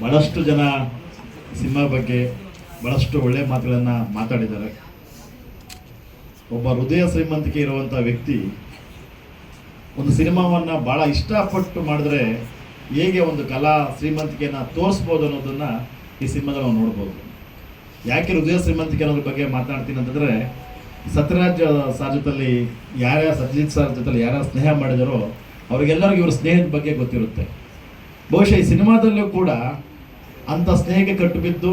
ಭಾಳಷ್ಟು ಜನ ಸಿನಿಮಾ ಬಗ್ಗೆ ಭಾಳಷ್ಟು ಒಳ್ಳೆ ಮಾತುಗಳನ್ನು ಮಾತಾಡಿದ್ದಾರೆ. ಒಬ್ಬ ಹೃದಯ ಶ್ರೀಮಂತಿಕೆ ಇರುವಂಥ ವ್ಯಕ್ತಿ ಒಂದು ಸಿನಿಮಾವನ್ನು ಭಾಳ ಇಷ್ಟಪಟ್ಟು ಮಾಡಿದ್ರೆ ಹೇಗೆ ಒಂದು ಕಲಾ ಶ್ರೀಮಂತಿಕೆಯನ್ನು ತೋರಿಸ್ಬೋದು ಅನ್ನೋದನ್ನು ಈ ಸಿನಿಮಾದಲ್ಲಿ ನಾವು ನೋಡ್ಬೋದು. ಯಾಕೆ ಹೃದಯ ಶ್ರೀಮಂತಿಕೆ ಅನ್ನೋದ್ರ ಬಗ್ಗೆ ಮಾತನಾಡ್ತೀನಿ ಅಂತಂದರೆ, ಸತ್ಯರಾಜ್ ಸರ್ ಜೊತೆಲಿ ಯಾರ್ಯಾರು ಸತ್ಯಜಿತ್ ಸರ್ ಜೊತೆಲಿ ಯಾರ್ಯಾರು ಸ್ನೇಹ ಮಾಡಿದಾರೋ ಅವ್ರಿಗೆಲ್ಲರಿಗೂ ಇವ್ರ ಸ್ನೇಹದ ಬಗ್ಗೆ ಗೊತ್ತಿರುತ್ತೆ. ಬಹುಶಃ ಈ ಸಿನಿಮಾದಲ್ಲೂ ಕೂಡ ಅಂಥ ಸ್ನೇಹಕ್ಕೆ ಕಟ್ಟುಬಿದ್ದು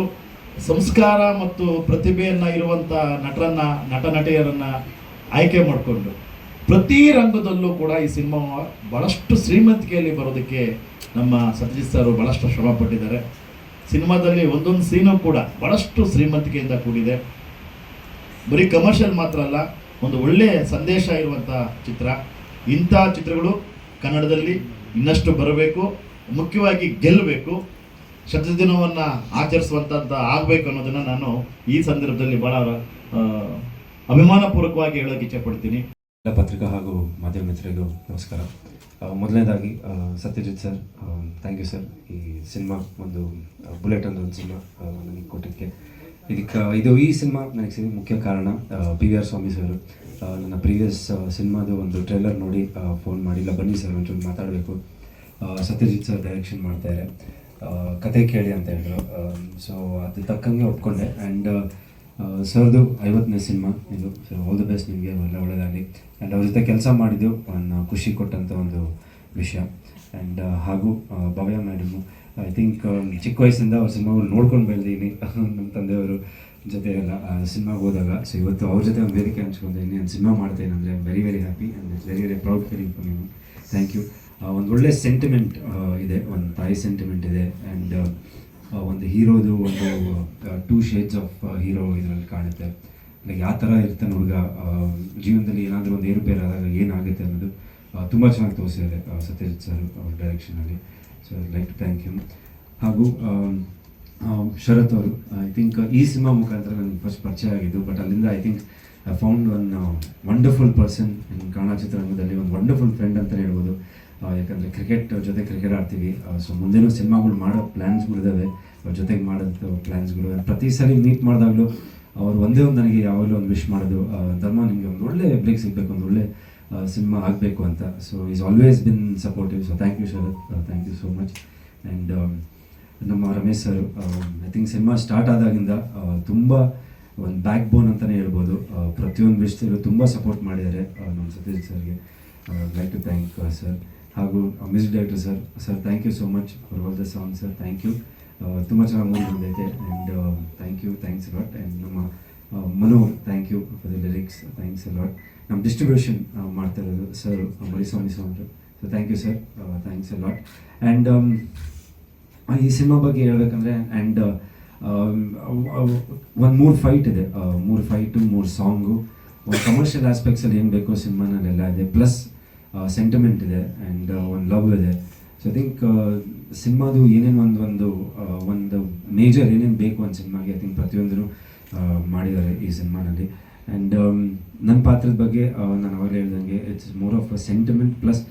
ಸಂಸ್ಕಾರ ಮತ್ತು ಪ್ರತಿಭೆಯನ್ನು ಇರುವಂಥ ನಟರನ್ನ ನಟ ನಟಿಯರನ್ನು ಆಯ್ಕೆ ಮಾಡಿಕೊಂಡು ಪ್ರತಿ ರಂಗದಲ್ಲೂ ಕೂಡ ಈ ಸಿನಿಮಾ ಭಾಳಷ್ಟು ಶ್ರೀಮಂತಿಕೆಯಲ್ಲಿ ಬರೋದಕ್ಕೆ ನಮ್ಮ ಸತ್ಯಜಿತ್ ಸರ್ ಭಾಳಷ್ಟು ಶ್ರಮ ಪಟ್ಟಿದ್ದಾರೆ. ಸಿನಿಮಾದಲ್ಲಿ ಒಂದೊಂದು ಸೀನು ಕೂಡ ಭಾಳಷ್ಟು ಶ್ರೀಮಂತಿಕೆಯಿಂದ ಕೂಡಿದೆ. ಬರೀ ಕಮರ್ಷಿಯಲ್ ಮಾತ್ರ ಅಲ್ಲ, ಒಂದು ಒಳ್ಳೆಯ ಸಂದೇಶ ಇರುವಂಥ ಚಿತ್ರ. ಇಂಥ ಚಿತ್ರಗಳು ಕನ್ನಡದಲ್ಲಿ ಇನ್ನಷ್ಟು ಬರಬೇಕು. ಮುಖ್ಯವಾಗಿ ಗೆಲ್ಲಬೇಕು, ಶತದಿನವನ್ನು ಆಚರಿಸುವಂಥದ್ದು ಆಗಬೇಕು ಅನ್ನೋದನ್ನು ನಾನು ಈ ಸಂದರ್ಭದಲ್ಲಿ ಭಾಳ ಅಭಿಮಾನಪೂರ್ವಕವಾಗಿ ಹೇಳೋಕೆ ಇಚ್ಛೆಪಡ್ತೀನಿ. ಪತ್ರಿಕಾ ಹಾಗೂ ಮಾಧ್ಯಮ ಮಿತ್ರರಿಗೂ ನಮಸ್ಕಾರ. ಮೊದಲನೇದಾಗಿ Satyajit sir thank you sir ಈ ಸಿನಿಮಾ ಒಂದು ಬುಲೆಟ್ ಅನ್ನೋ ಒಂದು ಸಿನಿಮಾ ನನಗೆ ಕೊಟ್ಟಿದ್ದಕ್ಕೆ. ಇದಕ್ಕೆ, ಇದು ಈ ಸಿನಿಮಾ ನನಗೆ ಸಿಗ ಮುಖ್ಯ ಕಾರಣ P V R Swamy sir. ನನ್ನ ಪ್ರೀವಿಯಸ್ ಸಿನಿಮಾದು ಒಂದು ಟ್ರೈಲರ್ ನೋಡಿ ಫೋನ್ ಮಾಡಿ ಇಲ್ಲ ಬನ್ನಿ ಸರ್, ಒಂಚೂರು ಮಾತಾಡಬೇಕು. ಸತ್ಯಜಿತ್ ಸರ್ ಡೈರೆಕ್ಷನ್ ಮಾಡ್ತಾರೆ. ಕತೆ ಕೇಳಿ ಅಂತ ಹೇಳಿದ್ರು. ಸೊ ಅದು ತಕ್ಕಂಗೆ ಒಪ್ಕೊಂಡೆ. ಆ್ಯಂಡ್ ಸರ್ದು ಐವತ್ತನೇ ಸಿನಿಮಾ ಇದು. ಸೊ ಆಲ್ ದ ಬೆಸ್ಟ್ ನಿಮಗೆ ಒಳ್ಳೆ ಒಳ್ಳೆಯದಾಗಲಿ ಆ್ಯಂಡ್ ಅವ್ರ ಜೊತೆ ಕೆಲಸ ಮಾಡಿದ್ದು ಒಂದು ಖುಷಿ ಕೊಟ್ಟಂಥ ಒಂದು ವಿಷಯ. ಆ್ಯಂಡ್ ಹಾಗೂ ಭವ್ಯ ಮೇಡಮು ಐ ಥಿಂಕ್ ಚಿಕ್ಕ ವಯಸ್ಸಿಂದ ಅವ್ರ ಸಿನಿಮಾಗಳು ನೋಡ್ಕೊಂಡು ಬೆಳೆದೀನಿ. ನಮ್ಮ ತಂದೆಯವರು ಜೊತೆ ಎಲ್ಲ ಸಿನಿಮಾಗೆ ಹೋದಾಗ. ಸೊ ಇವತ್ತು ಅವ್ರ ಜೊತೆ ಒಂದು ವೇದಿಕೆ ಹಂಚ್ಕೊಂಡಿದ್ದೀನಿ ನಾನು ಸಿನಿಮಾ ಮಾಡ್ತೇನೆ ಅಂದರೆ very very happy and very very proud feeling for ನೀವು ಥ್ಯಾಂಕ್ ಯು ಒಂದು ಒಳ್ಳೆ ಸೆಂಟಿಮೆಂಟ್ ಇದೆ. ಒಂದು ತಾಯಿ ಸೆಂಟಿಮೆಂಟ್ ಇದೆ. ಆ್ಯಂಡ್ ಒಂದು ಹೀರೋದು ಒಂದು ಟೂ ಶೇಡ್ಸ್ ಆಫ್ ಹೀರೋ ಇದರಲ್ಲಿ ಕಾಣುತ್ತೆ. ಲೈಕ್ ಯಾವ ಥರ ಇರ್ತಾನೆ ಹುಡುಗ ಜೀವನದಲ್ಲಿ ಏನಾದರೂ ಒಂದು ಏರುಪೇರು ಆದಾಗ ಏನಾಗುತ್ತೆ ಅನ್ನೋದು ತುಂಬ ಚೆನ್ನಾಗಿ ತೋರಿಸಿದ್ದಾರೆ ಸತ್ಯಜಿತ್ ಸರ್ ಅವ್ರ ಡೈರೆಕ್ಷನಲ್ಲಿ ಸೊ ಲೈಕ್ ಥ್ಯಾಂಕ್ ಯು ಹಾಗೂ ಶರತ್ ಅವರು ಐ ಥಿಂಕ್ ಈ ಸಿನಿಮಾ ಮುಖಾಂತರ ನನಗೆ ಫಸ್ಟ್ ಪರಿಚಯ ಆಗಿದ್ದು ಬಟ್ ಅಲ್ಲಿಂದ I think I found one wonderful person in Kannada ಚಿತ್ರರಂಗದಲ್ಲಿ ಒಂದು ವಂಡರ್ಫುಲ್ ಫ್ರೆಂಡ್ ಅಂತಲೇ ಹೇಳ್ಬೋದು. ಯಾಕಂದರೆ ಕ್ರಿಕೆಟ್ ಜೊತೆ ಕ್ರಿಕೆಟ್ ಆಡ್ತೀವಿ. ಸೊ ಮುಂದೆನೂ ಸಿನಿಮಾಗಳು ಮಾಡೋ ಪ್ಲ್ಯಾನ್ಸ್ಗಳಿದ್ದಾವೆ ಅವ್ರ ಜೊತೆಗೆ ಮಾಡೋದು ಪ್ಲ್ಯಾನ್ಸ್ಗಳು ಪ್ರತಿ ಸಲ ಮೀಟ್ ಮಾಡಿದಾಗಲೂ ಅವ್ರು ಒಂದೇ ಒಂದು ನನಗೆ ಯಾವಾಗಲೂ ಒಂದು ವಿಶ್ ಮಾಡೋದು ಧರ್ಮ ನಿಮಗೆ ಒಂದು ಒಳ್ಳೆ ಬ್ರೇಕ್ ಸಿಗಬೇಕು, ಒಂದು ಒಳ್ಳೆ ಸಿನಿಮಾ ಆಗಬೇಕು ಅಂತ. So is always been supportive so thank you Sharath. Thank you so much and ನಮ್ಮ Ramesh sir I think cinema start ಆದಾಗಿಂದ ತುಂಬ ಒಂದು ಬ್ಯಾಕ್ ಬೋನ್ ಅಂತಲೇ ಹೇಳ್ಬೋದು ಪ್ರತಿಯೊಂದು ವಿಷಯದಲ್ಲೂ ತುಂಬ ಸಪೋರ್ಟ್ ಮಾಡಿದ್ದಾರೆ ನಮ್ಮ ಸತೀಶ್ ಸರ್ಗೆ. ಲೈಕ್ ಟು ಥ್ಯಾಂಕ್ ಸರ್ ಹಾಗೂ music director sir sir thank you so much for all the song sir thank you ತುಂಬ ಚೆನ್ನಾಗಿ ಮೂವಿ ಬಂದೈತೆ. And thank you thanks lot and ನಮ್ಮ Manu thank you for the lyrics thanks lot ನಮ್ಮ distribution ಮಾಡ್ತಾ ಇರೋದು sir Mariswamy Swamy so thank you sir thanks lot and ಈ cinema ಬಗ್ಗೆ ಹೇಳಬೇಕಂದ್ರೆ ಆ್ಯಂಡ್ ಒಂದು ಮೂರು ಫೈಟ್ ಇದೆ. ಮೂರು ಫೈಟು ಮೂರು ಸಾಂಗು ಒಂದು ಕಮರ್ಷಿಯಲ್ ಆಸ್ಪೆಕ್ಟ್ಸಲ್ಲಿ ಏನು ಬೇಕೋ ಸಿನಿಮಾನಲ್ಲೆಲ್ಲ ಇದೆ. ಪ್ಲಸ್ ಸೆಂಟಿಮೆಂಟ್ ಇದೆ ಆ್ಯಂಡ್ ಒಂದು ಲವ್ ಇದೆ. ಸೊ ಐ ಥಿಂಕ್ ಸಿನಿಮಾದು ಏನೇನು ಒಂದು ಒಂದು ಒಂದು ಮೇಜರ್ ಏನೇನು ಬೇಕು ಒಂದು ಸಿನಿಮಾಗೆ ಐ ಥಿಂಕ್ ಪ್ರತಿಯೊಂದೂ ಮಾಡಿದ್ದಾರೆ ಈ ಸಿನಿಮಾನಲ್ಲಿ. ಆ್ಯಂಡ್ ನನ್ನ ಪಾತ್ರದ ಬಗ್ಗೆ ನಾನು ಅವಾಗಲೇ ಹೇಳ್ದಂಗೆ it's more of a sentiment plus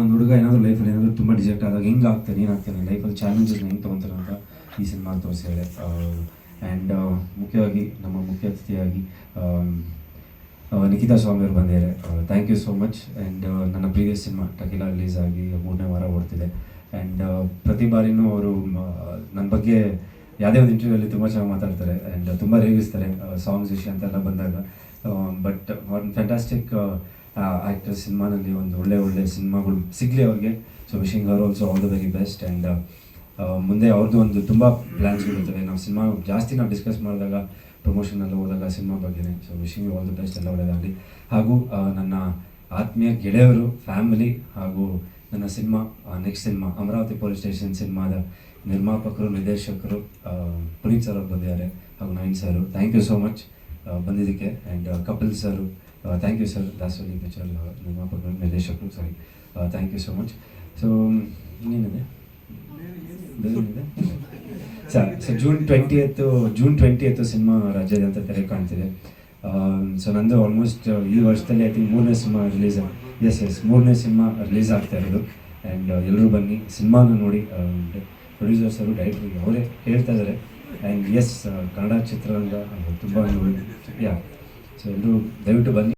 ಒಂದು ಹುಡುಗ ಏನಾದರೂ ಲೈಫಲ್ಲಿ ಏನಾದರೂ ತುಂಬ ಡಿಜೆಕ್ಟ್ ಆದಾಗ ಹೆಂಗೆ ಆಗ್ತಾನೆ ಏನಾಗ್ತಾನೆ ಲೈಫಲ್ಲಿ ಚಾಲೆಂಜಸ್ ಹೆಂಗೆ ತೊಗೊತಾರೆ ಅಂತ ಈ ಸಿನಿಮಾ ತೋರಿಸಿದ್ದಾರೆ ಆ್ಯಂಡ್ ಮುಖ್ಯವಾಗಿ ನಮ್ಮ ಮುಖ್ಯ ಅತಿಥಿಯಾಗಿ ನಿಖಿತಾ ಸ್ವಾಮಿ ಅವರು ಬಂದಿದ್ದಾರೆ. Thank you so much and ನನ್ನ ಪ್ರೀವಿಯಸ್ ಸಿನಿಮಾ ಟಕೀಲಾ ರಿಲೀಸ್ ಆಗಿ ಮೂರನೇ ವಾರ ಓಡ್ತಿದೆ. ಆ್ಯಂಡ್ ಪ್ರತಿ ಬಾರಿನೂ ಅವರು ನನ್ನ ಬಗ್ಗೆ ಯಾವುದೇ ಒಂದು ಇಂಟರ್ವ್ಯೂಲ್ಲಿ ತುಂಬ ಚೆನ್ನಾಗಿ ಮಾತಾಡ್ತಾರೆ. ಆ್ಯಂಡ್ ತುಂಬ ರೇಗಿಸ್ತಾರೆ ಸಾಂಗ್ಸ್ ವಿಷಯ ಅಂತೆಲ್ಲ ಬಂದಾಗ. ಬಟ್ ಒಂದು ಫ್ಯಾಂಟಾಸ್ಟಿಕ್ ಆ್ಯಕ್ಟರ್ ಸಿನಿಮಾನಲ್ಲಿ ಒಂದು ಒಳ್ಳೆ ಒಳ್ಳೆ ಸಿನಿಮಾಗಳು ಸಿಗಲಿ ಅವ್ರಿಗೆ. So wishing are also all the very best and ಮುಂದೆ ಅವ್ರದ್ದು ಒಂದು ತುಂಬ ಪ್ಲ್ಯಾನ್ಸ್ಗಳಿರ್ತವೆ ನಾವು ಸಿನಿಮಾ ಜಾಸ್ತಿ ನಾವು ಡಿಸ್ಕಸ್ ಮಾಡಿದಾಗ ಪ್ರಮೋಷನಲ್ಲಿ ಹೋದಾಗ ಸಿನಿಮಾ ಬಗ್ಗೆ so wishing all the best ಎಲ್ಲ ಒಳ್ಳೆಯದಾಗಲಿ ಹಾಗೂ ನನ್ನ ಆತ್ಮೀಯ ಗೆಳೆಯರು ಫ್ಯಾಮಿಲಿ ಹಾಗೂ ನನ್ನ cinema next cinema, Amaravati police station ಸಿನಿಮಾದ ನಿರ್ಮಾಪಕರು, ನಿರ್ದೇಶಕರು ಪುನೀತ್ ಸರ್ ಅವರು ಬಂದಿದ್ದಾರೆ ಹಾಗೂ Naveen sir. Thank you so much ಬಂದಿದ್ದಕ್ಕೆ. And Kapil sir thank you sir ದಾಸೋಲಿ picture ನಿರ್ಮಾಪಕರು, ನಿರ್ದೇಶಕರು sorry thank you so much so ಇನ್ನೇನಿದೆ ಬೇರೆ sir so June twenty eighth June twenty eighth cinema ರಾಜ್ಯಾದ್ಯಂತ ತೆರೆ ಕಾಣ್ತಿದೆ. ಸೊ ನಂದು ಆಲ್ಮೋಸ್ಟ್ ಈ ವರ್ಷದಲ್ಲಿ ಐ ತಿಂಕ್ ಮೂರನೇ ಸಿನಿಮಾ ರಿಲೀಸ್ ಎಸ್ ಎಸ್ ಮೂರನೇ ಸಿನಿಮಾ ರಿಲೀಸ್ ಆಗ್ತಾ ಇರೋದು. ಆ್ಯಂಡ್ ಎಲ್ಲರೂ ಬನ್ನಿ, ಸಿನಿಮಾನ ನೋಡಿ ಪ್ರೊಡ್ಯೂಸರ್ಸ್ ಅವರು ಡೈರೆಕ್ಟರ್ ಅವರೇ ಹೇಳ್ತಾ ಇದ್ದಾರೆ ಆ್ಯಂಡ್ ಎಸ್ ಕನ್ನಡ ಚಿತ್ರರಂಗ ತುಂಬ ಯಾ ಸೊ ಎಲ್ಲರೂ ದಯವಿಟ್ಟು ಬನ್ನಿ.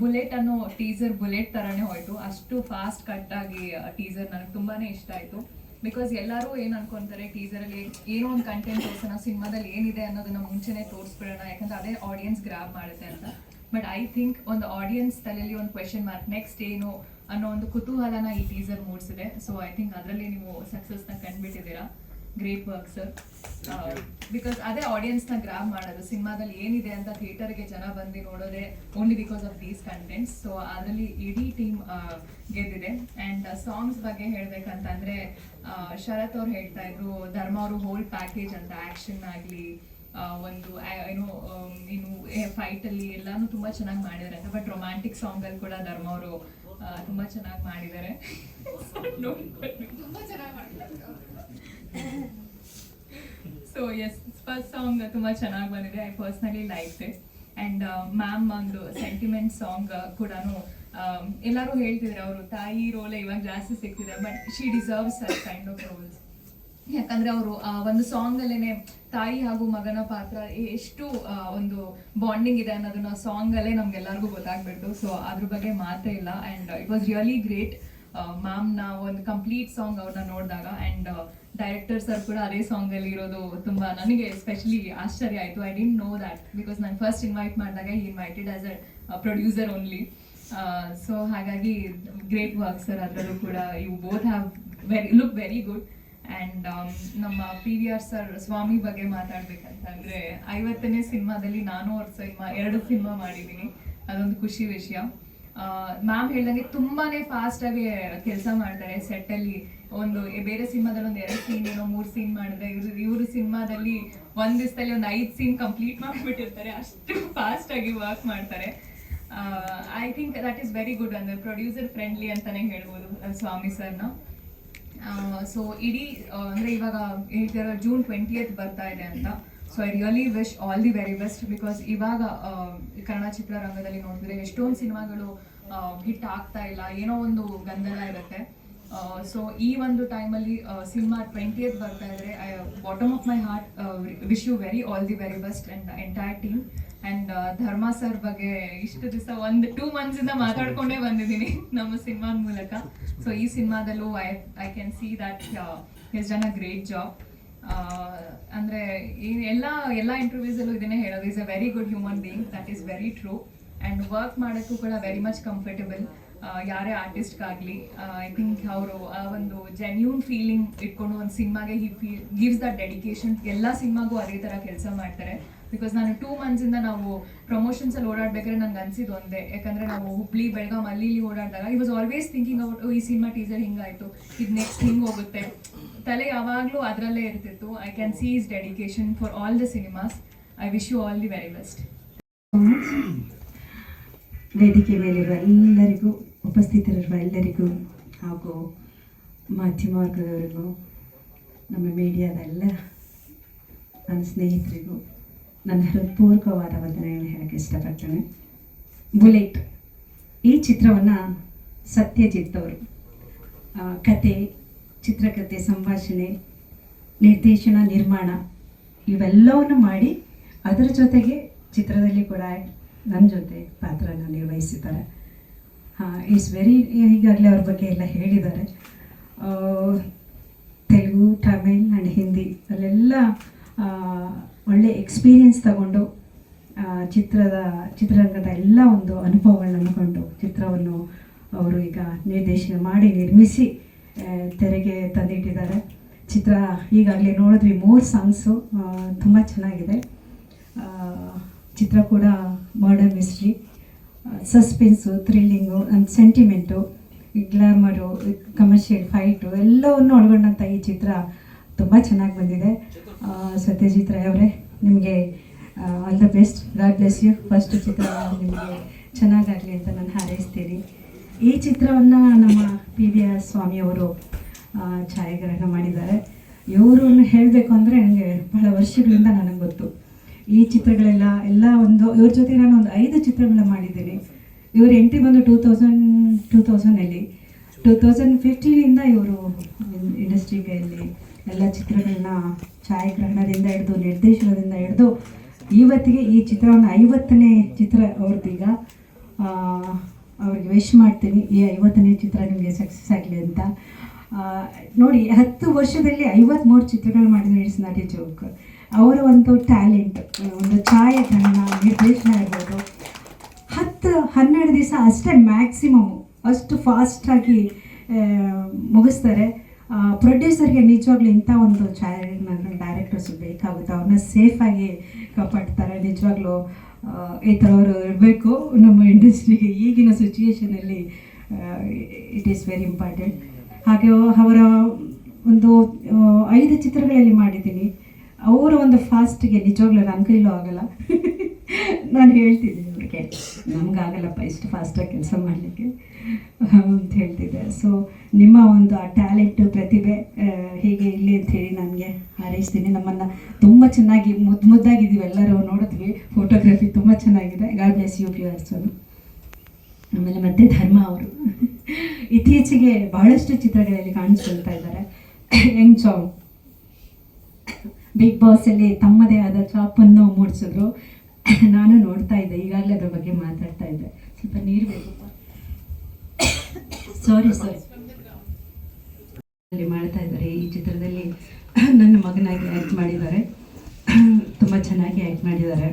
ಬುಲೆಟ್ ಅನ್ನೋ ಟೀಸರ್ ಬುಲೆಟ್ ತರಾನೇ ಹೋಯ್ತು. ಅಷ್ಟು ಫಾಸ್ಟ್ ಕಟ್ ಆಗಿ ಟೀಸರ್ ನನಗೆ ತುಂಬಾನೇ ಇಷ್ಟ ಆಯ್ತು. ಬಿಕಾಸ್ ಎಲ್ಲರೂ ಏನು ಅನ್ಕೊಂತಾರೆ ಟೀಸರಲ್ಲಿ ಏನೋ ಒಂದು ಕಂಟೆಂಟ್ ತೋರ್ಸೋಣ, ಸಿನಿಮಾದಲ್ಲಿ ಏನಿದೆ ಅನ್ನೋದನ್ನ ಮುಂಚೆನೆ ತೋರಿಸ್ಬಿಡೋಣ, ಯಾಕಂದ್ರೆ ಅದೇ ಆಡಿಯನ್ಸ್ ಗ್ರಾಬ್ ಮಾಡುತ್ತೆ ಅಂತ. ಬಟ್ ಐ ಥಿಂಕ್ ಒಂದು ಆಡಿಯನ್ಸ್ ತಲೆಯಲ್ಲಿ ಒಂದು ಕ್ವೆಶನ್ ಮಾರ್ಕ್ ನೆಕ್ಸ್ಟ್ ಏನು ಅನ್ನೋ ಒಂದು ಕುತೂಹಲನ ಈ ಟೀಸರ್ ಮೂಡಿಸಿದೆ. ಸೊ ಐ ಥಿಂಕ್ ಅದರಲ್ಲಿ ನೀವು ಸಕ್ಸಸ್ನ ಕಂಡುಬಿಟ್ಟಿದ್ದೀರಾ. ಗ್ರೇಟ್ ವರ್ಕ್ ಸರ್ ಬಿಕಾಸ್ ಅದೇ ಆಡಿಯನ್ಸ್ನ ಗ್ರಾಬ್ ಮಾಡೋದು ಸಿನಿಮಾದಲ್ಲಿ ಏನಿದೆ ಅಂತ ಥಿಯೇಟರ್ಗೆ ಜನ ಬಂದು ನೋಡೋದೇ only because of these contents so ಅದರಲ್ಲಿ ಇಡೀ ಟೀಮ್ ಗೆದ್ದಿದೆ. ಆ್ಯಂಡ್ ಸಾಂಗ್ಸ್ ಬಗ್ಗೆ ಹೇಳ್ಬೇಕಂತಂದ್ರೆ ಶರತ್ ಅವ್ರು ಹೇಳ್ತಾ ಇದ್ರು ಧರ್ಮ ಅವರು ಹೋಲ್ ಪ್ಯಾಕೇಜ್ ಅಂತ ಆಕ್ಷನ್ ಆಗಲಿ ಒಂದು ಏನು ಏನು ಫೈಟ್ ಅಲ್ಲಿ ಎಲ್ಲಾನು ತುಂಬಾ ಚೆನ್ನಾಗಿ ಮಾಡಿದ್ದಾರೆ ಅಂತ. ಬಟ್ ರೊಮ್ಯಾಂಟಿಕ್ ಸಾಂಗ್ ಅಲ್ಲಿ ಕೂಡ ಧರ್ಮ ಅವರು ತುಂಬಾ ಚೆನ್ನಾಗಿ ಮಾಡಿದ್ದಾರೆ ಸೊ ಎಸ್ ಫಸ್ಟ್ ಸಾಂಗ್ ತುಂಬಾ ಚೆನ್ನಾಗಿ ಬಂದಿದೆ I personally like it and ma'am ಒಂದು ಸೆಂಟಿಮೆಂಟ್ ಸಾಂಗ್ ಕೂಡ ಎಲ್ಲರೂ ಹೇಳ್ತಿದ್ರು ಅವರು, ತಾಯಿ ರೋಲ್ ಇವಾಗ ಜಾಸ್ತಿ ಸಿಗ್ತಿದೆ but she deserves kind of roles ಯಾಕಂದ್ರೆ ಅವರು ಒಂದು ಸಾಂಗ್ ಅಲ್ಲೇನೆ ತಾಯಿ ಹಾಗೂ ಮಗನ ಪಾತ್ರ ಎಷ್ಟು ಒಂದು ಬಾಂಡಿಂಗ್ ಇದೆ ಅನ್ನೋದನ್ನ ಸಾಂಗ್ ಅಲ್ಲೇ ನಮ್ಗೆಲ್ಲರಿಗೂ ಗೊತ್ತಾಗ್ಬಿಟ್ಟು ಸೊ ಅದ್ರ ಬಗ್ಗೆ ಮಾತೇ ಇಲ್ಲ. And it was really great ಮ್ಯಾಮ್ನ ಒಂದು ಕಂಪ್ಲೀಟ್ ಸಾಂಗ್ ಅವ್ರನ್ನ ನೋಡಿದಾಗ. ಅಂಡ್ ಡೈರೆಕ್ಟರ್ ಸರ್ ಕೂಡ ಅದೇ ಸಾಂಗ್ ಅಲ್ಲಿ ಇರೋದು ತುಂಬಾ ನನಗೆ ಎಸ್ಪೆಷಲಿ ಆಶ್ಚರ್ಯ ಆಯ್ತು. I didn't know that because ನಾನು ಫಸ್ಟ್ ಇನ್ವೈಟ್ ಮಾಡಿದಾಗ ಈ invited as a producer only so ಹಾಗಾಗಿ ಗ್ರೇಟ್ ವರ್ಕ್ ಸರ್ ಅದರಲ್ಲೂ ಕೂಡ. You both have very look very good and ನಮ್ಮ P V R sir Swamy ಬಗ್ಗೆ ಮಾತಾಡ್ಬೇಕಂತಂದ್ರೆ ಐವತ್ತನೇ ಸಿನಿಮಾದಲ್ಲಿ ನಾನು ಅವ್ರ ಸಿನಿಮಾ ಎರಡು ಸಿನಿಮಾ ಮಾಡಿದ್ದೀನಿ. ಅದೊಂದು ಖುಷಿ ವಿಷಯ. ಮ್ಯಾಮ್ ಹೇಳ್ದಂಗೆ ತುಂಬಾನೇ ಫಾಸ್ಟ್ ಆಗಿ ಕೆಲಸ ಮಾಡ್ತಾರೆ ಸೆಟ್ ಅಲ್ಲಿ. ಒಂದು ಬೇರೆ ಸಿನಿಮಾದಲ್ಲಿ ಒಂದು ಎರಡು ಸೀನ್ ಏನೋ ಮೂರು ಸೀನ್ ಮಾಡಿದ್ರೆ ಇವ್ರು, ಇವ್ರ ಸಿನಿಮಾದಲ್ಲಿ ಒಂದ್ ದಿವಸದಲ್ಲಿ ಒಂದು ಐದು ಸೀನ್ ಕಂಪ್ಲೀಟ್ ಮಾಡಿಬಿಟ್ಟಿರ್ತಾರೆ. ಅಷ್ಟು ಫಾಸ್ಟ್ ಆಗಿ ವರ್ಕ್ ಮಾಡ್ತಾರೆ. I think that is very good ಅಂದ್ರೆ ಪ್ರೊಡ್ಯೂಸರ್ ಫ್ರೆಂಡ್ಲಿ ಅಂತಾನೆ ಹೇಳ್ಬೋದು ಸ್ವಾಮಿ ಸರ್ನ. ಸೊ ಇಡೀ ಅಂದ್ರೆ ಇವಾಗ ಹೇಳ್ತಿರೋ ಜೂನ್ ಟ್ವೆಂಟಿಯತ್ ಬರ್ತಾ ಇದೆ ಅಂತ. So I really wish all the very best because ಇವಾಗ ಕನ್ನಡ ಚಿತ್ರರಂಗದಲ್ಲಿ ನೋಡಿದ್ರೆ ಎಷ್ಟೊಂದು ಸಿನಿಮಾಗಳು ಹಿಟ್ ಆಗ್ತಾ ಇಲ್ಲ, ಏನೋ ಒಂದು ಗಂಧನ ಇರುತ್ತೆ. ಸೊ ಈ ಒಂದು ಟೈಮಲ್ಲಿ ಸಿನಿಮಾ ಟ್ವೆಂಟಿಯತ್ ಬರ್ತಾ ಇದ್ರೆ I bottom of my heart wish you very all the very best and entire team and Dharma sir ಬಗ್ಗೆ ಇಷ್ಟು ದಿವಸ ಒಂದು ಟೂ ಮಂತ್ಸ್ ಇಂದ ಮಾತಾಡ್ಕೊಂಡೇ ಬಂದಿದ್ದೀನಿ ನಮ್ಮ ಸಿನಿಮಾದ ಮೂಲಕ. ಸೊ ಈ ಸಿನಿಮಾದಲ್ಲೂ I I can see that is done a great job ಅಂದ್ರೆ ಈ ಎಲ್ಲ ಎಲ್ಲ ಇಂಟರ್ವ್ಯೂಸ್ ಅಲ್ಲೂ ಇದನ್ನೇ ಹೇಳೋದು. Is a very good human being that is very true and work ಮಾಡೋಕ್ಕೂ ಕೂಡ ವೆರಿ ಮಚ್ ಕಂಫರ್ಟೇಬಲ್ ಯಾರೇ ಆರ್ಟಿಸ್ಟ್ಗಾಗಲಿ ಐ ಥಿಂಕ್ ಅವರು ಆ ಒಂದು ಜೆನ್ಯೂನ್ ಫೀಲಿಂಗ್ ಇಟ್ಕೊಂಡು ಒಂದು ಸಿನಿಮಾಗೆ ಹಿ ಗಿವ್ಸ್ ದಟ್ ಡೆಡಿಕೇಶನ್ ಎಲ್ಲ ಸಿನಿಮಾಗೂ ಅದೇ ಥರ ಕೆಲಸ ಮಾಡ್ತಾರೆ. ಬಿಕಾಸ್ ನಾನು ಟೂ ಮಂತ್ಸಿಂದ ನಾವು ಪ್ರಮೋಷನ್ಸ್ ಅಲ್ಲಿ ಓಡಾಡ್ಬೇಕಾದ್ರೆ ನಂಗೆ ಅನ್ಸಿದ್ದು ಒಂದೇ. ಯಾಕಂದ್ರೆ ನಾವು ಹುಬ್ಳಿ, ಬೆಳಗಾಂ ಅಲ್ಲಿ ಇಲ್ಲಿ ಓಡಾಡಿದಾಗ ಈ ವಾಸ್ ಆಲ್ವೇಸ್ ಥಿಂಕಿಂಗ್ ಅಬೌಟ್ ಈ ಸಿನಿಮಾ ಟೀಸರ್ ಹಿಂಗಾಯ್ತು. ಇದು ನೆಕ್ಸ್ಟ್ ಹಿಂಗೆ ಹೋಗುತ್ತೆ. ತಲೆ ಯಾವಾಗಲೂ ಅದರಲ್ಲೇ ಇರ್ತಿತ್ತು. I can see is dedication for all the cinemas I wish you all the very best ವೇದಿಕೆ ಮೇಲಿರುವ ಎಲ್ಲರಿಗೂ, ಉಪಸ್ಥಿತರಿರುವ ಎಲ್ಲರಿಗೂ ಹಾಗೂ ಮಾಧ್ಯಮ ವರ್ಗದವರಿಗೂ, ನಮ್ಮ ಮೀಡಿಯಾದ ಎಲ್ಲ ನನ್ನ ಸ್ನೇಹಿತರಿಗೂ ನನ್ನ ಹೃತ್ಪೂರ್ವಕವಾದ ವಂದನೆಯನ್ನು ಹೇಳಕ್ಕೆ ಇಷ್ಟಪಡ್ತೇನೆ. ಬುಲೆಟ್. ಈ ಚಿತ್ರವನ್ನು ಸತ್ಯಜಿತ್ ಅವರು ಕತೆ ಚಿತ್ರಕಥೆ ಸಂಭಾಷಣೆ, ನಿರ್ದೇಶನ, ನಿರ್ಮಾಣ ಇವೆಲ್ಲವನ್ನು ಮಾಡಿ ಅದರ ಜೊತೆಗೆ ಚಿತ್ರದಲ್ಲಿ ಕೂಡ ನನ್ನ ಜೊತೆ ಪಾತ್ರನ ನಿರ್ವಹಿಸಿದ್ದಾರೆ. ಇಟ್ಸ್ ವೆರಿ, ಈಗಾಗಲೇ ಅವ್ರ ಬಗ್ಗೆ ಎಲ್ಲ ಹೇಳಿದ್ದಾರೆ. ತೆಲುಗು, ತಮಿಳ್ ಆ್ಯಂಡ್ ಹಿಂದಿ ಅಲ್ಲೆಲ್ಲ ಒಳ್ಳೆ ಎಕ್ಸ್ಪೀರಿಯೆನ್ಸ್ ತಗೊಂಡು ಚಿತ್ರದ, ಚಿತ್ರರಂಗದ ಎಲ್ಲ ಒಂದು ಅನುಭವಗಳನ್ನ ಕೊಂಡು, ಚಿತ್ರವನ್ನು ಅವರು ಈಗ ನಿರ್ದೇಶನ ಮಾಡಿ ನಿರ್ಮಿಸಿ ತೆರೆಗೆ ತಂದಿಟ್ಟಿದ್ದಾರೆ. ಚಿತ್ರ ಈಗಾಗಲೇ ನೋಡಿದ್ವಿ, ಮೂರು ಸಾಂಗ್ಸು ತುಂಬ ಚೆನ್ನಾಗಿದೆ. ಚಿತ್ರ ಕೂಡ murder mystery suspense thrilling and sentiment glamour commercial fight ಎಲ್ಲವನ್ನು ಒಳಗೊಂಡಂಥ ಈ ಚಿತ್ರ ತುಂಬ ಚೆನ್ನಾಗಿ ಬಂದಿದೆ. ಸತ್ಯಜಿತ್ ರಾಯ್ ಅವರೇ, ನಿಮಗೆ all the best God bless you first ಚಿತ್ರ ನಿಮಗೆ ಚೆನ್ನಾಗಾಗಲಿ ಅಂತ ನಾನು ಹಾರೈಸ್ತೀನಿ. ಈ ಚಿತ್ರವನ್ನು ನಮ್ಮ ಪಿ ವಿ ಆರ್ ಸ್ವಾಮಿಯವರು ಛಾಯಾಗ್ರಹಣ ಮಾಡಿದ್ದಾರೆ. ಇವರು ಹೇಳಬೇಕು ಅಂದರೆ ನನಗೆ ಬಹಳ ವರ್ಷಗಳಿಂದ ನನಗೆ ಗೊತ್ತು. ಈ ಚಿತ್ರಗಳೆಲ್ಲ ಎಲ್ಲ ಒಂದು, ಇವ್ರ ಜೊತೆ ನಾನು ಒಂದು ಐದು ಚಿತ್ರಗಳನ್ನ ಮಾಡಿದ್ದೀನಿ. ಇವರು ಎಂಟ್ರಿ ಬಂದು ಟೂ ತೌಸಂಡ್ ಟೂ ತೌಸಂಡಲ್ಲಿ ಟೂ ತೌಸಂಡ್ ಫಿಫ್ಟೀನಿಂದ ಇವರು ಇಂಡಸ್ಟ್ರಿಗೆ ಇಲ್ಲಿ ಎಲ್ಲ ಚಿತ್ರಗಳನ್ನ ಛಾಯಾಗ್ರಹಣದಿಂದ ಹಿಡಿದು, ನಿರ್ದೇಶನದಿಂದ ಹಿಡಿದು, ಇವತ್ತಿಗೆ ಈ ಚಿತ್ರವನ್ನು ಐವತ್ತನೇ ಚಿತ್ರ ಅವ್ರದ್ದೀಗ ಅವ್ರಿಗೆ ವಿಶ್ ಮಾಡ್ತೀನಿ. ಈ ಐವತ್ತನೇ ಚಿತ್ರ ನಿಮಗೆ ಸಕ್ಸಸ್ ಆಗಲಿ ಅಂತ. ನೋಡಿ, ಹತ್ತು ವರ್ಷದಲ್ಲಿ ಐವತ್ತ್ಮೂರು ಚಿತ್ರಗಳು ಮಾಡಿದ್ರು ಇಟ್ಸ್ ನಾಟ್ ಎ ಜೋಕ್ ಅವರ ಒಂದು ಟ್ಯಾಲೆಂಟ್ ಒಂದು ಛಾಯಾಗ್ರಹಣ, ನಿರ್ದೇಶನ ಇರ್ಬೋದು ಹತ್ತು, ಹನ್ನೆರಡು ದಿವಸ ಅಷ್ಟೇ ಮ್ಯಾಕ್ಸಿಮಮ್ ಅಷ್ಟು ಫಾಸ್ಟಾಗಿ ಮುಗಿಸ್ತಾರೆ. ಪ್ರೊಡ್ಯೂಸರ್ಗೆ ನಿಜವಾಗ್ಲೂ ಇಂಥ ಒಂದು ಛಾಯಾಗ್ರಹಣ ಡೈರೆಕ್ಟರ್ಸ್ ಬೇಕಾಗುತ್ತೆ ಅವ್ರನ್ನ ಸೇಫಾಗಿ ಕಾಪಾಡ್ತಾರೆ. ನಿಜವಾಗ್ಲೂ ಈ ಥರವರು ಇರಬೇಕು. ನಮ್ಮ ಇಂಡಸ್ಟ್ರಿಗೆ ಈಗಿನ ಸಿಚುಯೇಷನಲ್ಲಿ ಇಟ್ ಈಸ್ ವೆರಿ ಇಂಪಾರ್ಟೆಂಟ್ ಹಾಗೆ ಅವರ ಒಂದು ಐದು ಚಿತ್ರಗಳಲ್ಲಿ ಮಾಡಿದ್ದೀನಿ. ಅವರ ಒಂದು ಫಾಸ್ಟ್ಗೆ ನಿಜವಾಗ್ಲೂ ನನ್ನ ಕೈಲೂ ಆಗಲ್ಲ. ನಾನು ಹೇಳ್ತಿದ್ದೆ ಅವ್ರಿಗೆ ನಮಗಾಗಲ್ಲಪ್ಪ, ಇಷ್ಟು ಫಾಸ್ಟಾಗಿ ಕೆಲಸ ಮಾಡಲಿಕ್ಕೆ ಅಂತ ಹೇಳ್ತಿದ್ದೆ. ಸೊ ನಿಮ್ಮ ಒಂದು ಆ ಟ್ಯಾಲೆಂಟು ಪ್ರತಿಭೆ ಹೇಗೆ ಇಲ್ಲಿ ಅಂತ ಹೇಳಿ ನನಗೆ ಹಾರೈಸ್ತೀನಿ. ನಮ್ಮನ್ನು ತುಂಬ ಚೆನ್ನಾಗಿ ಮುದ್ದು ಮುದ್ದಾಗಿದ್ದೀವಿ ಎಲ್ಲರೂ, ನೋಡಿದ್ವಿ. ಫೋಟೋಗ್ರಫಿ ತುಂಬ ಚೆನ್ನಾಗಿದೆ. ಗಾಡ್ ಬ್ಲೆಸ್ ಯು ವ್ಯೂವರ್ಸ್ ಆಮೇಲೆ ಮತ್ತೆ ಧರ್ಮ ಅವರು. ಇತ್ತೀಚೆಗೆ ಬಹಳಷ್ಟು ಚಿತ್ರಗಳಲ್ಲಿ ಕಾಣಿಸ್ಕೊಳ್ತಾ ಇದ್ದಾರೆ. ಯಂಗ್ ಚಾಂಗ್ ಬಿಗ್ ಬಾಸಲ್ಲಿ ತಮ್ಮದೇ ಆದ ಚಾಪನ್ನು ಮೂಡಿಸಿದ್ರು. ನಾನು ನೋಡ್ತಾ ಇದ್ದೆ, ಈಗಾಗಲೇ ಅದ್ರ ಬಗ್ಗೆ ಮಾತಾಡ್ತಾ ಇದ್ದೆ. ಸ್ವಲ್ಪ ನೀರು ಬೇಕು. ಸಾರಿ ಸಾರಿ ಮಾಡ್ತಾ ಇದ್ದಾರೆ. ಈ ಚಿತ್ರದಲ್ಲಿ ನನ್ನ ಮಗನಾಗಿ ಆ್ಯಕ್ಟ್ ಮಾಡಿದ್ದಾರೆ. ತುಂಬ ಚೆನ್ನಾಗಿ ಆ್ಯಕ್ಟ್ ಮಾಡಿದ್ದಾರೆ.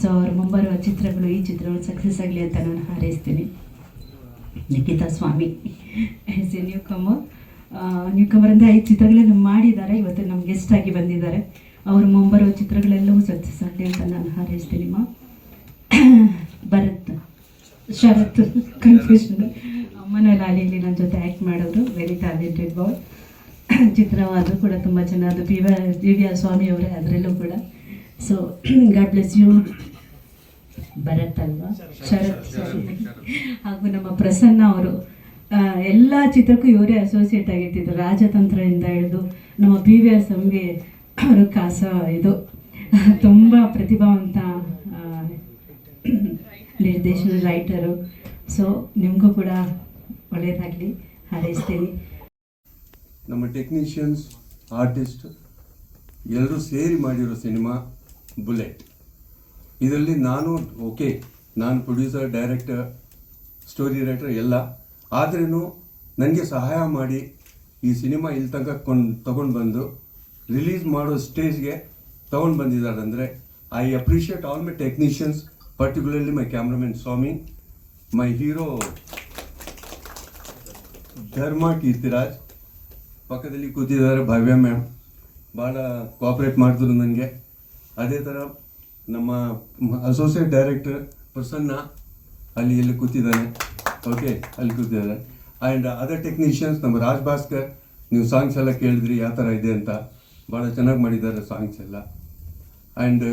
ಸೊ ಅವ್ರ ಮುಂಬರುವ ಚಿತ್ರಗಳು ಈ ಚಿತ್ರಗಳು ಸಕ್ಸಸ್ ಆಗಲಿ ಅಂತ ನಾನು ಹಾರೈಸ್ತೀನಿ. Nikita Swamy. Yes a newcomer newcomer ಅಂದರೆ ಐದು ಚಿತ್ರಗಳನ್ನು ಮಾಡಿದ್ದಾರೆ. ಇವತ್ತು ನಮ್ಮ ಗೆಸ್ಟ್ ಆಗಿ ಬಂದಿದ್ದಾರೆ. ಅವರು ಮುಂಬರುವ ಚಿತ್ರಗಳೆಲ್ಲವೂ ಆಗಲಿ ಅಂತ ನಾನು ಹಾರೈಸ್ತೀನಿ, ಮಾ. ಭರತ್, ಶರತ್, ಕನ್ಫ್ಯೂಷನ್. ಅಮ್ಮನ ಲಾಲಿಯಲ್ಲಿ ನನ್ನ ಜೊತೆ ಆ್ಯಕ್ಟ್ ಮಾಡೋರು ವೆರಿ ಟ್ಯಾಲೆಂಟೆಡ್ ಬಾಯ್ ಚಿತ್ರವಾದರೂ ಕೂಡ ತುಂಬ ಚೆನ್ನಾಗಿ ವಿ ವಿ ಸ್ವಾಮಿ ಸ್ವಾಮಿಯವರೇ ಅದರಲ್ಲೂ ಕೂಡ. So God bless you Bharath ಅಲ್ವಾ? ಶರತ್. ಹಾಗೂ ನಮ್ಮ ಪ್ರಸನ್ನ ಅವರು. ಎಲ್ಲ ಚಿತ್ರಕ್ಕೂ ಇವರೇ ಅಸೋಸಿಯೇಟ್ ಆಗಿರ್ತಿದ್ರು. ರಾಜತಂತ್ರದಿಂದ ಹಿಡಿದು ನಮ್ಮ ಪಿ ವಿ ಆರ್ ಎಮ್ಗೆ ಅವರು ಕಾಸ ಇದು. ತುಂಬ ಪ್ರತಿಭಾವಂತ ನಿರ್ದೇಶನ, ರೈಟರು. ಸೊ ನಿಮಗೂ ಕೂಡ ಒಳ್ಳೆಯದಾಗಲಿ ಹಾರೈಸ್ತೀನಿ. ನಮ್ಮ ಟೆಕ್ನಿಷಿಯನ್ಸ್, ಆರ್ಟಿಸ್ಟ್, ಎಲ್ಲರೂ ಸೇರಿ ಮಾಡಿರೋ ಸಿನಿಮಾ ಬುಲೆಟ್. ಇದರಲ್ಲಿ ನಾನು, ಓಕೆ, ನಾನು ಪ್ರೊಡ್ಯೂಸರ್, ಡೈರೆಕ್ಟರ್, ಸ್ಟೋರಿ ರೈಟರ್ ಎಲ್ಲ. ಆದ್ರೂ ನನಗೆ ಸಹಾಯ ಮಾಡಿ ಈ ಸಿನಿಮಾ ಇಲ್ಲಿ ತನಕ ಕೊಂಡು, ತಗೊಂಡು ಬಂದು ರಿಲೀಸ್ ಮಾಡೋ ಸ್ಟೇಜ್ಗೆ ತಗೊಂಡು ಬಂದಿದ್ದಾರೆ ಅಂದರೆ I appreciate all my technicians particularly my cameraman Swamy my hero Dharma Keerthiraj ಪಕ್ಕದಲ್ಲಿ ಕೂತಿದ್ದಾರೆ ಭವ್ಯ ಮ್ಯಾಮ್ ಭಾಳ ಕೋಆಪ್ರೇಟ್ ಮಾಡಿದ್ರು ನನಗೆ ಅದೇ ಥರ ನಮ್ಮ ಅಸೋಸಿಯೇಟ್ ಡೈರೆಕ್ಟರ್ ಪ್ರಸನ್ನ ಅಲ್ಲಿ ಎಲ್ಲಿ ಕೂತಿದ್ದಾನೆ. ಓಕೆ ಅಲ್ಲಿ ಕೂತಿದ್ದಾರೆ. ಆ್ಯಂಡ್ ಅದರ್ ಟೆಕ್ನಿಷಿಯನ್ಸ್ ನಮ್ಮ ರಾಜ್ ಭಾಸ್ಕರ್, ನೀವು ಸಾಂಗ್ಸ್ ಎಲ್ಲ ಕೇಳಿದ್ರಿ, ಯಾವ ಥರ ಇದೆ ಅಂತ. ಭಾಳ ಚೆನ್ನಾಗಿ ಮಾಡಿದ್ದಾರೆ ಸಾಂಗ್ಸ್ ಎಲ್ಲ. ಆ್ಯಂಡ್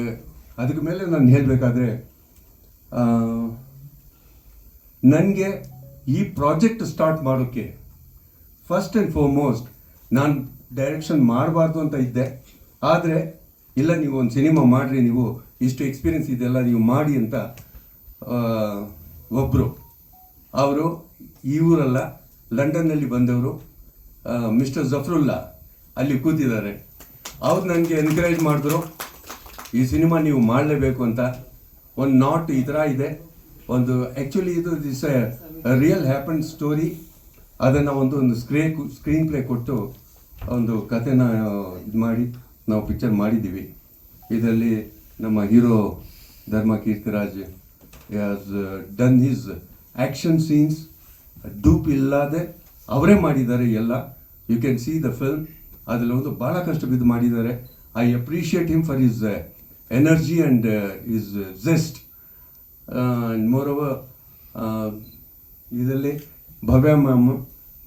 ಅದಕ್ಕೆ ಮೇಲೆ ನಾನು ಹೇಳಬೇಕಾದ್ರೆ ನನಗೆ ಈ ಪ್ರಾಜೆಕ್ಟ್ ಸ್ಟಾರ್ಟ್ ಮಾಡೋಕ್ಕೆ ಫಸ್ಟ್ ಆ್ಯಂಡ್ ಫಾರ್ಮೋಸ್ಟ್ ನಾನು ಡೈರೆಕ್ಷನ್ ಮಾಡಬಾರ್ದು ಅಂತ ಇದ್ದೆ. ಆದರೆ, ಇಲ್ಲ ನೀವು ಒಂದು ಸಿನಿಮಾ ಮಾಡಿರಿ, ನೀವು ಇಷ್ಟು ಎಕ್ಸ್ಪೀರಿಯನ್ಸ್ ಇದೆಲ್ಲ ನೀವು ಮಾಡಿ ಅಂತ ಒಬ್ಬರು ಅವರು ಈ ಊರಲ್ಲ, ಲಂಡನ್ನಲ್ಲಿ ಬಂದವರು ಮಿಸ್ಟರ್ ಜಫರುಲ್ಲಾ ಅಲ್ಲಿ ಕೂತಿದ್ದಾರೆ. ಅವ್ರು ನನಗೆ ಎನ್ಕರೇಜ್ ಮಾಡಿದ್ರು, ಈ ಸಿನಿಮಾ ನೀವು ಮಾಡಲೇಬೇಕು ಅಂತ. ಒಂದು ನಾಟ್ ಈ ಥರ ಇದೆ. ಒಂದು ಆ್ಯಕ್ಚುಲಿ ಇದು this a real happen story ಅದನ್ನು ಒಂದು ಒಂದು ಸ್ಕ್ರೀನ್ ಸ್ಕ್ರೀನ್ ಪ್ಲೇ ಕೊಟ್ಟು ಒಂದು ಕಥೆನ ಇದು ಮಾಡಿ, ನಾವು ಪಿಕ್ಚರ್ ಮಾಡಿದ್ದೀವಿ. ಇದರಲ್ಲಿ ನಮ್ಮ hero Dharma Keerthiraj has done his action scenes dupe ಇಲ್ಲದೆ ಅವರೇ ಮಾಡಿದ್ದಾರೆ ಎಲ್ಲ. You can see the film ಅದರಲ್ಲಿ ಒಂದು ಭಾಳ ಕಷ್ಟ ಬಿದ್ದು ಮಾಡಿದ್ದಾರೆ I appreciate him for is energy and is zest more over ಇದರಲ್ಲಿ ಭವ್ಯ ಮ್ಯಾಮ್,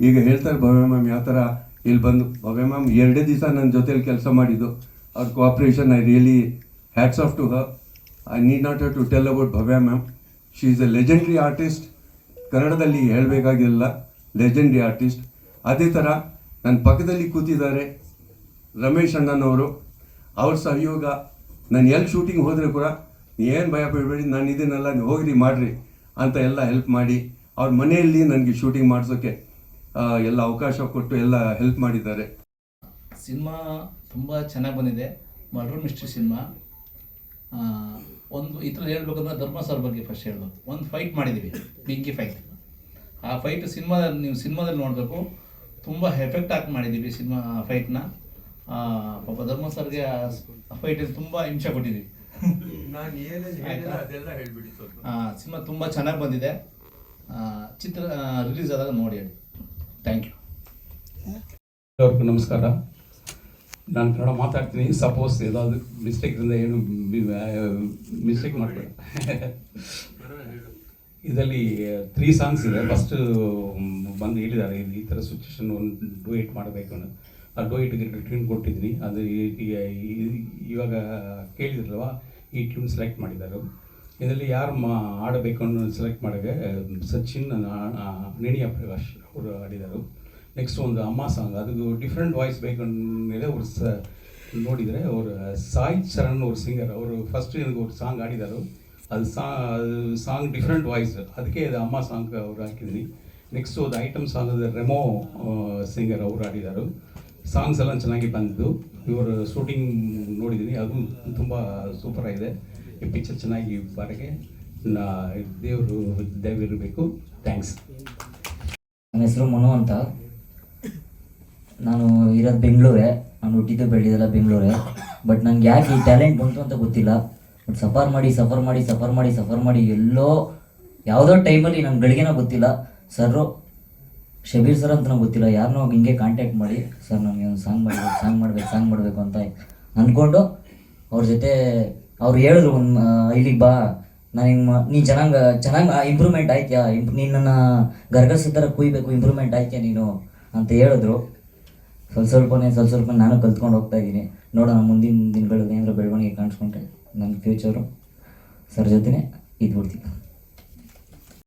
ಈಗ ಹೇಳ್ತಾರೆ ಭವ್ಯ ಮ್ಯಾಮ್ ಯಾವ ಥರ ಇಲ್ಲಿ ಬಂದು. ಭವ್ಯ ಮ್ಯಾಮ್ ಎರಡೇ ದಿವಸ ನನ್ನ ಜೊತೆಯಲ್ಲಿ ಕೆಲಸ ಮಾಡಿದ್ದು. ಅವ್ರ cooperation I really hats off to her I need not to tell about Bhavya ma'am. She is a legendary artist ಕನ್ನಡದಲ್ಲಿ ಹೇಳಬೇಕಾಗಿಲ್ಲ. ಲೆಜೆಂಡ್ರಿ ಆರ್ಟಿಸ್ಟ್ ಅದೇ ಥರ ನನ್ನ ಪಕ್ಕದಲ್ಲಿ ಕೂತಿದ್ದಾರೆ ರಮೇಶ್ ಅಣ್ಣನವರು. ಅವ್ರ ಸಹಯೋಗ ನಾನು ಎಲ್ಲಿ ಶೂಟಿಂಗ್ ಹೋದರೆ ಕೂಡ ಏನು ಭಯ ಪಡಬೇಡಿ, ನಾನು ಇದನ್ನೆಲ್ಲ ನೀವು ಹೋಗ್ರಿ, ಮಾಡಿರಿ ಅಂತ ಎಲ್ಲ ಹೆಲ್ಪ್ ಮಾಡಿ, ಅವ್ರ ಮನೆಯಲ್ಲಿ ನನಗೆ ಶೂಟಿಂಗ್ ಮಾಡಿಸೋಕ್ಕೆ ಎಲ್ಲ ಅವಕಾಶ ಕೊಟ್ಟು ಎಲ್ಲ ಹೆಲ್ಪ್ ಮಾಡಿದ್ದಾರೆ. ಸಿನಿಮಾ ತುಂಬ ಚೆನ್ನಾಗಿ ಬಂದಿದೆ. Murder mystery cinema. ಒಂದು ಈ ಥರ ಹೇಳ್ಬೇಕಂದ್ರೆ ಧರ್ಮ ಸರ್ ಬಗ್ಗೆ ಫಸ್ಟ್ ಹೇಳ್ಬೇಕು. ಒಂದು ಫೈಟ್ ಮಾಡಿದ್ದೀವಿ ಬೆಂಕಿ ಫೈಟ್ ಆ ಫೈಟ್ ಸಿನಿಮಾದಲ್ಲಿ ನೀವು ಸಿನಿಮಾದಲ್ಲಿ ನೋಡಬೇಕು. ತುಂಬ ಎಫೆಕ್ಟ್ ಹಾಕಿ ಮಾಡಿದ್ದೀವಿ ಸಿನಿಮಾ ಫೈಟ್ನ ಪಾಪ ಧರ್ಮ ಸರ್ಗೆ ಆ ಫೈಟಲ್ಲಿ ತುಂಬ ಹಿಂಸೆ ಕೊಟ್ಟಿದ್ದೀವಿ ನಾನು ಏನೇನು ಹೇಳಿಲ್ಲ ಅದೆಲ್ಲ ಹೇಳ್ಬಿಡಿ ಸ್ವಲ್ಪ. ಸಿನಿಮಾ ತುಂಬ ಚೆನ್ನಾಗಿ ಬಂದಿದೆ. ಚಿತ್ರ ರಿಲೀಸ್ ಆದಾಗ ನೋಡಿ ಹೇಳಿ. ಥ್ಯಾಂಕ್ ಯು ಎಲ್ಲರಿಗೂ ನಮಸ್ಕಾರ. ನಾನು ಕನ್ನಡ ಮಾತಾಡ್ತೀನಿ. ಸಪೋಸ್ ಏದಾದ್ರು ಮಿಸ್ಟೇಕ್ದಿಂದ ಏನು ಮಿಸ್ಟೇಕ್ ಮಾಡಬೇಡ. ಇದರಲ್ಲಿ ತ್ರೀ ಸಾಂಗ್ಸ್ ಇದೆ. ಫಸ್ಟ್ ಬಂದು ಹೇಳಿದ್ದಾರೆ, ಈ ಥರ ಸಿಚುವೇಶನ್ ಒಂದು ಡೂಯೇಟ್ ಮಾಡಬೇಕು ಅನ್ನೋ ಆ ಡೂಯೇಟ್ಗೆ ಟ್ಯೂನ್ ಕೊಟ್ಟಿದ್ದೀನಿ. ಅದು ಇವಾಗ ಕೇಳಿದ್ರಲ್ವ, ಈ ಟ್ಯೂನ್ ಸೆಲೆಕ್ಟ್ ಮಾಡಿದ್ದಾರೆ. ಇದರಲ್ಲಿ ಯಾರು ಮಾ ಆಡಬೇಕು ಅನ್ನೋ ಸೆಲೆಕ್ಟ್ ಮಾಡಿದ್ರೆ, ಸಚಿನ್ ನೇಣಿಯ ಪ್ರಕಾಶ್ ಅವರು ಆಡಿದರು ನೆಕ್ಸ್ಟ್ ಒಂದು ಅಮ್ಮ ಸಾಂಗ್ ಅದು ಡಿಫ್ರೆಂಟ್ ವಾಯ್ಸ್ ಬೇಕು ಅಂದಮೇಲೆ ಅವರು ಸ ನೋಡಿದರೆ ಅವರು, ಸಾಯಿ ಚರಣ್ ಅವ್ರ ಸಿಂಗರ್ ಅವರು ಫಸ್ಟ್ ನನಗೆ ಅವ್ರು ಸಾಂಗ್ ಆಡಿದರು ಅದು ಸಾಂಗ್ ಡಿಫ್ರೆಂಟ್ ವಾಯ್ಸ್. ಅದಕ್ಕೆ ಅದು ಅಮ್ಮ ಸಾಂಗ್ ಅವ್ರು ಹಾಕಿದ್ದೀನಿ ನೆಕ್ಸ್ಟು ಅದು ಐಟಮ್ ಸಾಂಗ್ ಅದು ರೆಮೋ ಸಿಂಗರ್ ಅವರು ಹಾಡಿದರು. ಸಾಂಗ್ಸ್ ಎಲ್ಲ ಚೆನ್ನಾಗಿ ಬಂದಿದ್ದು. ಇವರು ಶೂಟಿಂಗ್ ನೋಡಿದ್ದೀನಿ ಅದು ತುಂಬ ಸೂಪರ್ ಆಗಿದೆ. ಈ ಪಿಕ್ಚರ್ ಚೆನ್ನಾಗಿ ನಾ, ದೇವರು ದಯವಿರಬೇಕು. ಥ್ಯಾಂಕ್ಸ್ ನನ್ನ ಹೆಸರು ಮನು ಅಂತ. ನಾನು ಇರೋದು ಬೆಂಗಳೂರೇ. ನಾನು ಹುಟ್ಟಿದ್ದು ಬೆಳೆದಿದ್ದೆಲ್ಲ ಬೆಂಗಳೂರೇ. ಬಟ್ ನನಗೆ ಯಾಕೆ ಈ ಟ್ಯಾಲೆಂಟ್ ಬಂತು ಅಂತ ಗೊತ್ತಿಲ್ಲ. ಸಫರ್ ಮಾಡಿ ಸಫರ್ ಮಾಡಿ ಸಫರ್ ಮಾಡಿ ಸಫರ್ ಮಾಡಿ ಎಲ್ಲೋ ಯಾವುದೋ ಟೈಮಲ್ಲಿ ನನ್ನ ಗಳಿಗೆನೋ ಗೊತ್ತಿಲ್ಲ. ಸರ್ರು, ಶಬೀರ್ ಸರ್ ಅಂತ ನಂಗೆ ಗೊತ್ತಿಲ್ಲ ಯಾರನ್ನೋ ಹಿಂಗೆ ಕಾಂಟ್ಯಾಕ್ಟ್ ಮಾಡಿ, ಸರ್ ನನಗೆ ಒಂದು ಸಾಂಗ್ ಮಾಡಬೇಕು ಸಾಂಗ್ ಮಾಡ್ಬೇಕು ಸಾಂಗ್ ಮಾಡಬೇಕು ಅಂತ ಅಂದ್ಕೊಂಡು ಅವ್ರ ಜೊತೆ ಅವ್ರು ಹೇಳಿದ್ರು ಒಂದು ಇಲ್ಲಿಗೆ ಬಾ. ನಾನು ಹಿಂಗೆ ನೀನು ಚೆನ್ನಾಗಿ ಚೆನ್ನಾಗಿ ಇಂಪ್ರೂವ್ಮೆಂಟ್ ಆಯ್ತಾ ಇಂಪ್, ನೀನು ನನ್ನ ಗರ್ಗಸ ಥರ ಕುಯ್ಬೇಕು ಇಂಪ್ರೂವ್ಮೆಂಟ್ ಆಯ್ತಾ ನೀನು? ಅಂತ ಹೇಳಿದ್ರು. ಸ್ವಲ್ಪ ಸ್ವಲ್ಪನೇ, ಸ್ವಲ್ಪ ಸ್ವಲ್ಪ ನಾನು ಕಲ್ತ್ಕೊಂಡು ಹೋಗ್ತಾ ಇದ್ದೀನಿ. ನೋಡೋಣ ಮುಂದಿನ ದಿನಗಳು ಏನಾದರೂ ಬೆಳವಣಿಗೆ ಕಾಣಿಸ್ಕೊಂಡ್ರೆ. ನನ್ನ ಫ್ಯೂಚರು ಸರ್ ಜೊತೆನೇ ಇದ್ಬಿಡ್ತೀನಿ.